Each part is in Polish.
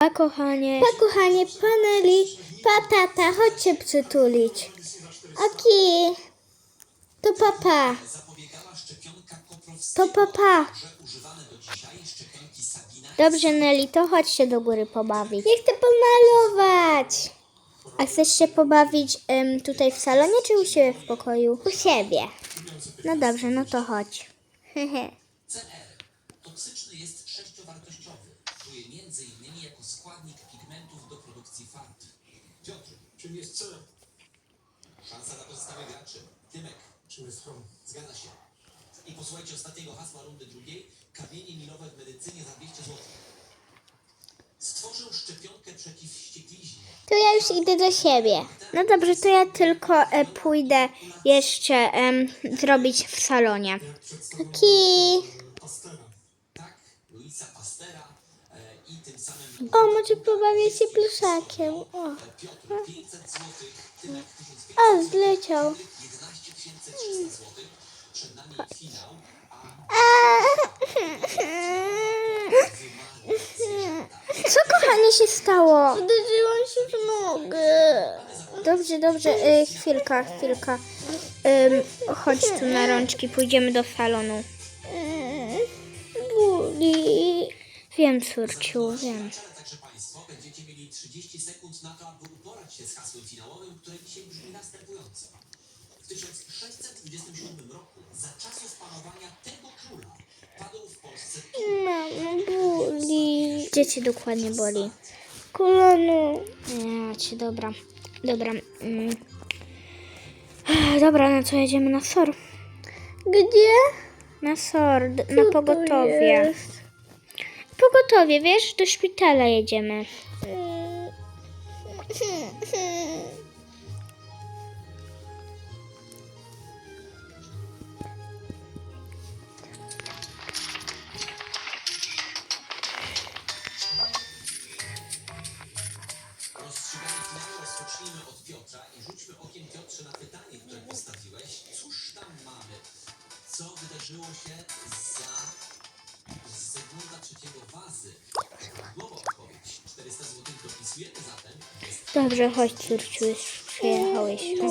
Pa, kochanie. Pa kochanie, paneli, pa tata, chodźcie przytulić. Okej. To papa. To papa. Dobrze, Nelly, to chodź się do góry pobawić. Ja chcę pomalować. A chcesz się pobawić tutaj w salonie, czy u siebie w pokoju? U siebie. No dobrze, no to chodź. Toksyczny między innymi jako składnik pigmentów do produkcji farb. Piotr, czym jest C? Szansa na pozostałych graczy. Tymek. Czym jest chrom? Zgadza się. I posłuchajcie ostatniego hasła rundy drugiej. Kamienie milowe w medycynie za 200 zł. Stworzył szczepionkę przeciw wściekliźnie. To ja już idę do siebie. No dobrze, to ja tylko e, pójdę jeszcze em, zrobić w salonie. Okej. Tak, Luisa Pastera i tym samym O, może pobawię się pluszakiem. O, Piotr 500 zł. Tymek 1500 o zleciał. 11 300 zł. Przed nami finał. Co, kochanie, się stało? Uderzyłam się w nogę. Dobrze, dobrze, y, chwilka, chwilka. Ym, chodź tu na rączki, pójdziemy do salonu. Boli. Wiem, córciu, wiem. Także Państwo będziecie mieli 30 sekund na to, aby uporać się z hasłem finałowym, które dzisiaj brzmi następująco. W 1627 roku, za czasów panowania tego króla, padł w Polsce Mamo, boli. Gdzie cię dokładnie boli? Kolano. Nie, cię, dobra. Dobra. Mm. Dobra, na co jedziemy? Na SOR. Gdzie? Na SOR, na to pogotowie. Pogotowie, wiesz, do szpitala jedziemy. rozstrzyganie finału. Rozpocznijmy od Dobrze, chodź, córciu, już przyjechałyśmy.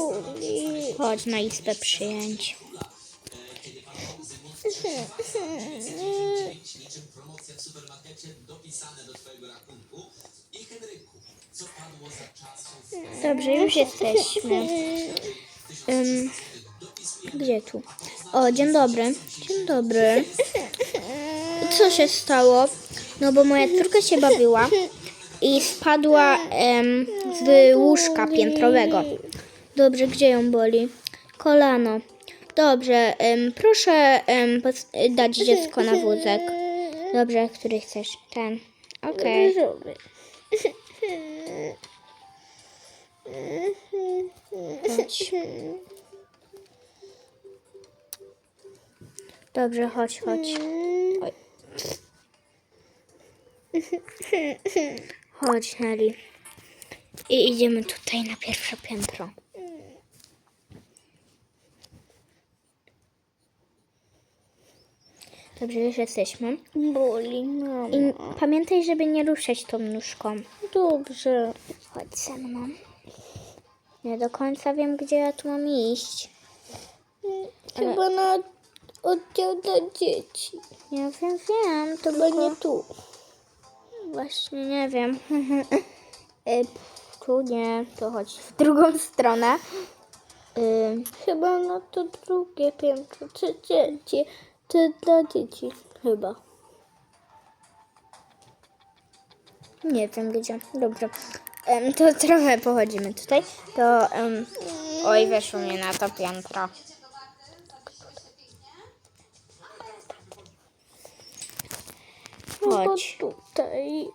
Chodź na izbę przyjęć. kiedy panował Zygmunt III Waza. 999 niczym promocja w supermarkecie dopisane do twojego rachunku. I Henryku, co padło za czasów Dobrze, już jesteśmy. Ym, gdzie tu? O, dzień dobry. Dzień dobry. Co się stało? No bo moja córka się bawiła i spadła em, z łóżka piętrowego. Dobrze, gdzie ją boli? Kolano. Dobrze, em, proszę pos- dać dziecko na wózek. Dobrze, który chcesz? Ten. Okej. Różowy. Chodź. Dobrze, chodź, chodź. Oj. Chodź, Nelly. I idziemy tutaj na pierwsze piętro. Dobrze, już jesteśmy. Boli, mamo. I pamiętaj, żeby nie ruszać tą nóżką. Dobrze. Chodź ze mną. Nie do końca wiem, gdzie ja tu mam iść. Chyba na oddział dla dzieci. Ja wiem, wiem, to było... nie tu. Właśnie nie wiem. Tu nie, to chodź w drugą stronę. Y, Chyba na to drugie piętro. Czy dzieci? To dla dzieci. Chyba. nie wiem gdzie. Dobrze. Em, to trochę pochodzimy tutaj. To. em, oj, weszło mnie na to piętro. Chodź. tutaj.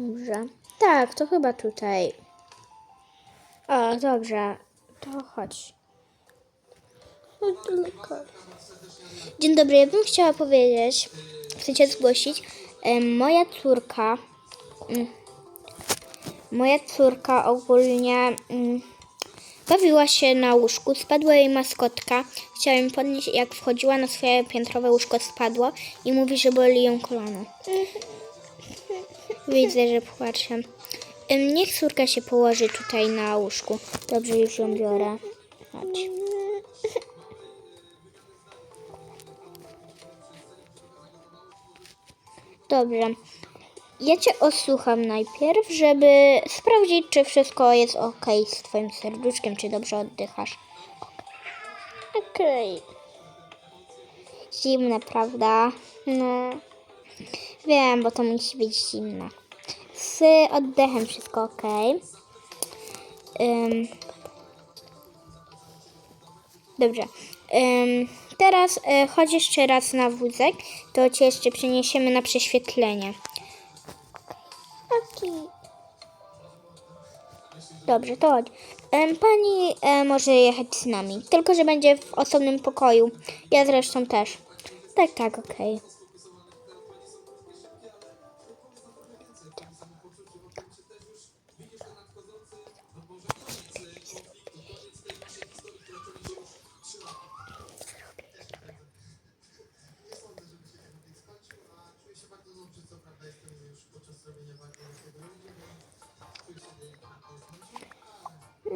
Dobrze. Tak, to chyba tutaj. O, dobrze. To chodź. Dzień dobry, ja bym chciała powiedzieć, chcecie zgłosić, em, moja córka, mm, moja córka ogólnie mm, bawiła się na łóżku, spadła jej maskotka. Chciałem podnieść, jak wchodziła na swoje piętrowe łóżko, spadło i mówi, że boli ją kolano. Widzę, że płacze. Niech córka się położy tutaj na łóżku. Dobrze, już ją biorę. Chodź. Dobrze. Ja cię osłucham najpierw, żeby sprawdzić, czy wszystko jest ok z twoim serduszkiem, czy dobrze oddychasz. Okej. Zimne, prawda? No. Wiem, bo to musi być zimne. Oddechem wszystko ok. Ym. Dobrze. Ym, teraz y, chodź jeszcze raz na wózek, to cię jeszcze przeniesiemy na prześwietlenie. Okej. Dobrze, to chodź. Ym, pani e, może jechać z nami, tylko że będzie w osobnym pokoju. Ja zresztą też. Tak, tak, okej.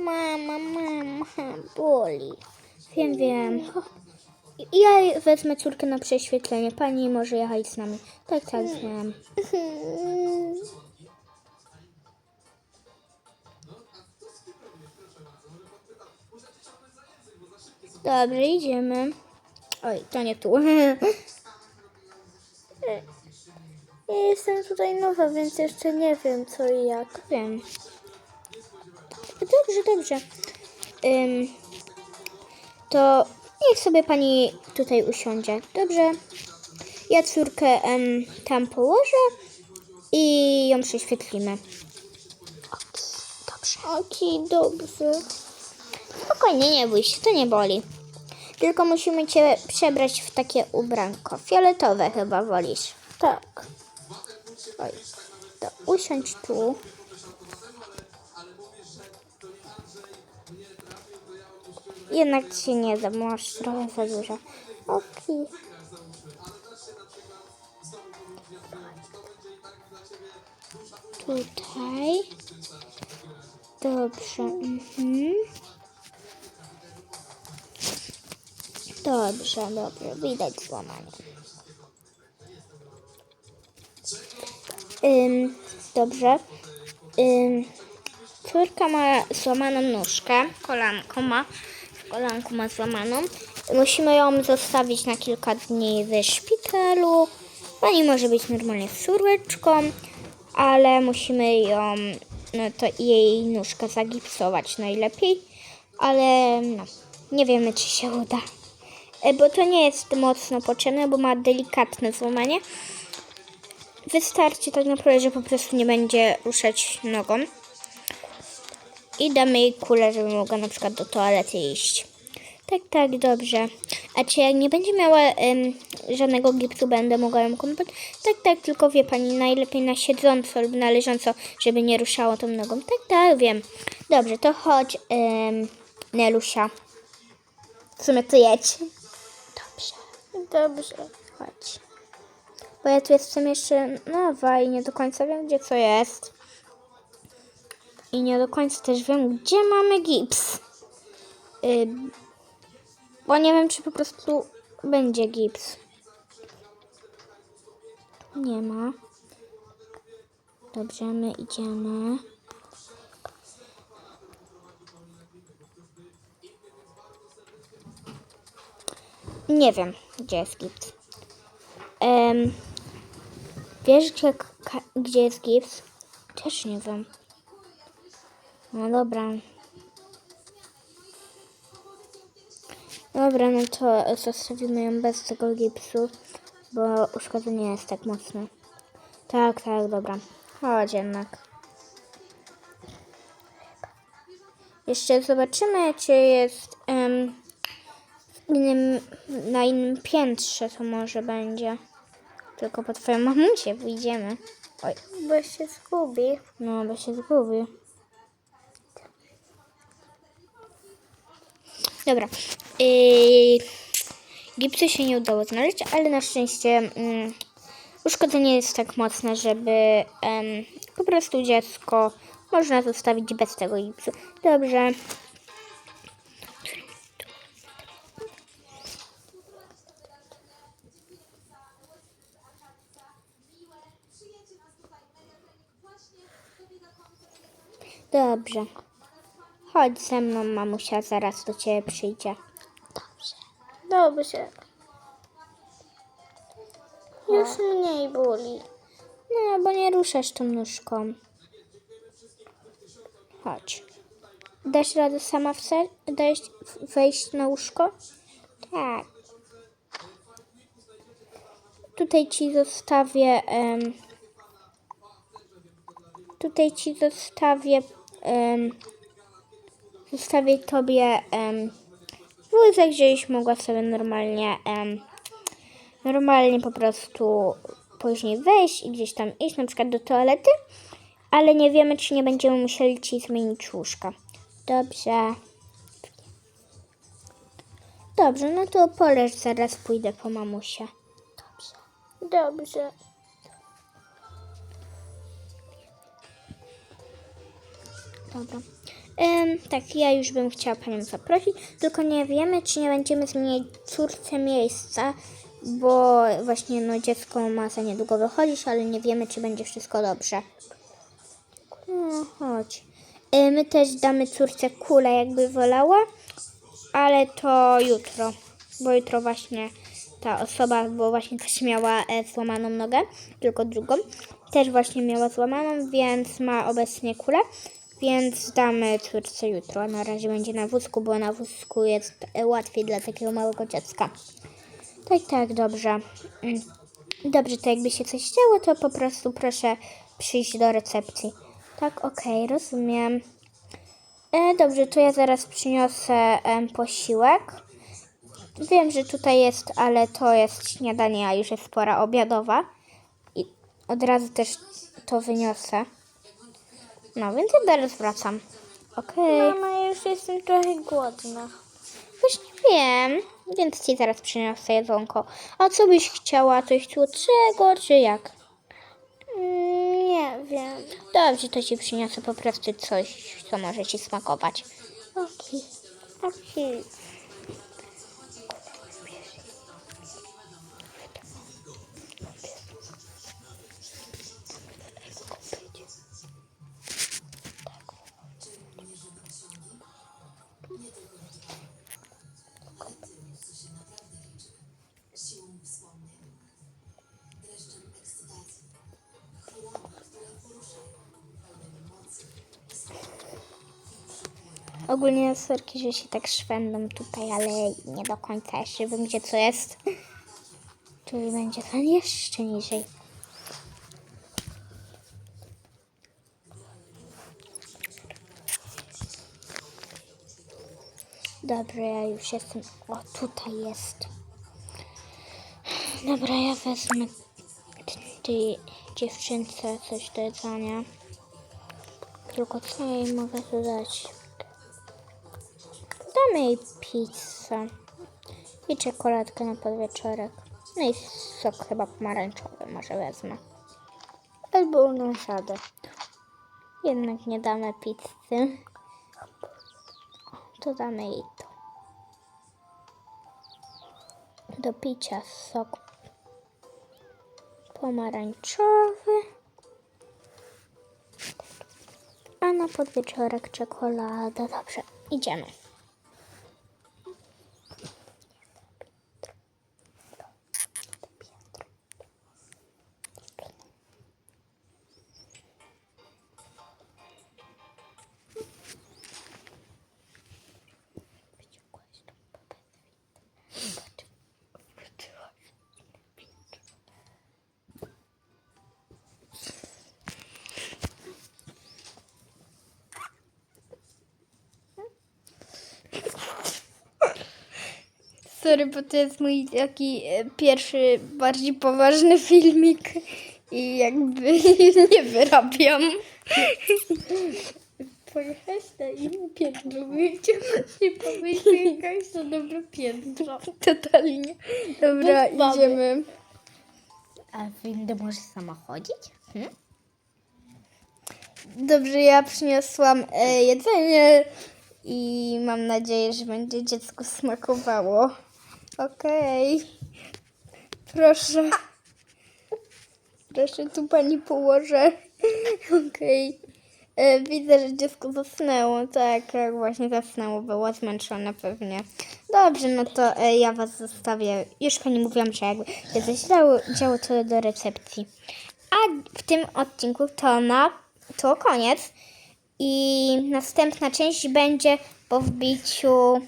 Mama, mama, boli. Wiem, wiem. Ja wezmę córkę na prześwietlenie. Pani może jechać z nami. Tak, tak, wiem. Dobrze, idziemy. Oj, to nie tu. Ja jestem tutaj nowa, więc jeszcze nie wiem co i jak. Wiem. Dobrze, dobrze. Ym, to niech sobie pani tutaj usiądzie. Dobrze. Ja córkę em, tam położę i ją prześwietlimy. Dobrze. Okej, dobrze. Spokojnie, nie bój się, to nie boli. Tylko musimy cię przebrać w takie ubranko. Fioletowe chyba wolisz. Tak. Oj. To usiądź tu. Jednak się nie da, masz trochę za dużo. Okej. Tutaj. Dobrze. Mhm. Dobrze, dobrze. Widać złamanie. Ym, dobrze. Ym, córka ma złamaną nóżkę. Kolanko ma. W kolanku ma złamaną. Musimy ją zostawić na kilka dni w szpitalu. Pani może być normalnie z córeczką, ale musimy ją, no to jej nóżkę zagipsować najlepiej. Ale no, nie wiemy, czy się uda. E, Bo to nie jest mocno potrzebne, bo ma delikatne złamanie. Wystarczy tak naprawdę, że po prostu nie będzie ruszać nogą. I damy jej kulę, żeby mogła na przykład do toalety iść. Tak, tak, dobrze. A czy jak nie będzie miała em, żadnego gipsu, będę mogła ją kąpać? Tak, tak, tylko wie pani, najlepiej na siedząco lub na leżąco, żeby nie ruszało tą nogą. Tak, tak, wiem. Dobrze, to chodź, em, Nelusia. W sumie to jedź. Dobrze. Dobrze. Chodź. Bo ja tu jestem jeszcze nowa i nie do końca wiem, gdzie co jest. I nie do końca też wiem, gdzie mamy gips. Ym, bo nie wiem, czy po prostu będzie gips. Nie ma. Dobrze, my idziemy. Nie wiem, gdzie jest gips. Em, wiesz, gdzie, gdzie jest gips? Też nie wiem. No dobra. Dobra, no to zostawimy ją bez tego gipsu, bo uszkodzenie jest tak mocne. Tak, tak, dobra. Chodź jednak. Jeszcze zobaczymy, czy jest em, w innym, na innym piętrze, to może będzie. Tylko po twoją mamusię wyjdziemy. Oj, Bo się zgubi. no, bo się zgubi. Dobra. Yy, gipsu się nie udało znaleźć, ale na szczęście mm, uszkodzenie jest tak mocne, żeby em, po prostu dziecko można zostawić bez tego gipsu. Dobrze. Dobrze. Chodź ze mną, mamusia zaraz do ciebie przyjdzie. Dobrze. Już mniej boli. No, bo nie ruszasz tą nóżką. Chodź. Dasz radę sama wse- dać, wejść na łóżko? Tak. Tutaj ci zostawię. em, tutaj ci zostawię. em, zostawię tobie um, wózek, żebyś mogła sobie normalnie. em, normalnie po prostu później wejść i gdzieś tam iść, na przykład do toalety, ale nie wiemy, czy nie będziemy musieli ci zmienić łóżka. Dobrze. Dobrze, no to poleż, zaraz pójdę po mamusię. Dobrze. Dobra. Em, tak, ja już bym chciała Panią zaprosić, tylko nie wiemy, czy nie będziemy zmieniać córce miejsca, bo właśnie no, dziecko ma za niedługo wychodzić, ale nie wiemy, czy będzie wszystko dobrze. No, chodź. E, My też damy córce kulę, jakby wolała, ale to jutro, bo jutro właśnie ta osoba, bo właśnie też miała e, złamaną nogę, tylko drugą, też właśnie miała złamaną, więc ma obecnie kulę, więc damy córce jutro. Na razie będzie na wózku, bo na wózku jest e, łatwiej dla takiego małego dziecka. Tak, tak, dobrze. Dobrze, to jakby się coś działo, to po prostu proszę przyjść do recepcji. Tak, okej, rozumiem. E, dobrze, to ja zaraz przyniosę em, posiłek. Wiem, że tutaj jest, ale to jest śniadanie, a już jest pora obiadowa. I od razu też to wyniosę. No, więc ja zaraz wracam. Okej. Mama, ja już jestem trochę głodna. Właśnie wiem, więc ci zaraz przyniosę jedzonko. A co byś chciała? Coś słodszego, czy jak? Mm, Nie wiem. Dobrze, to ci przyniosę po prostu coś, co może ci smakować. Okej. Okej. Ogólnie sorki, że się tak szwędą tutaj, ale nie do końca jeszcze wiem, gdzie co jest. Tu będzie to jeszcze niżej. Dobra, ja już jestem. O, tutaj jest. Dobra, ja wezmę tej dziewczynce coś do jedzenia. Tylko co jej mogę tu? Damy jej pizzę i czekoladkę na podwieczorek. No i sok chyba pomarańczowy może wezmę. Albo nążadę. Jednak nie damy pizzy. To damy jej to. Do picia sok pomarańczowy. A na podwieczorek czekolada. Dobrze, idziemy. Sorry, bo to jest mój taki e, pierwszy, bardziej poważny filmik i jakby nie wyrabiam. pojechać na inne piętro. Wiecie, nie powiedzieć, to dobre piętro. Totalnie. Dobra, Bez idziemy. A windy może sama chodzić? Hmm? Dobrze, ja przyniosłam e, jedzenie i mam nadzieję, że będzie dziecku smakowało. Okej. Proszę. Proszę, tu pani położę. Okej. E, Widzę, że dziecko zasnęło. Tak, tak, właśnie zasnęło. Było zmęczone pewnie. Dobrze, no to e, ja was zostawię. Już pani mówiłam, że jakby się coś działo to do recepcji. A w tym odcinku to na to koniec. I następna część będzie po wbiciu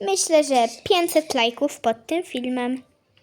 myślę, że 500 lajków pod tym filmem.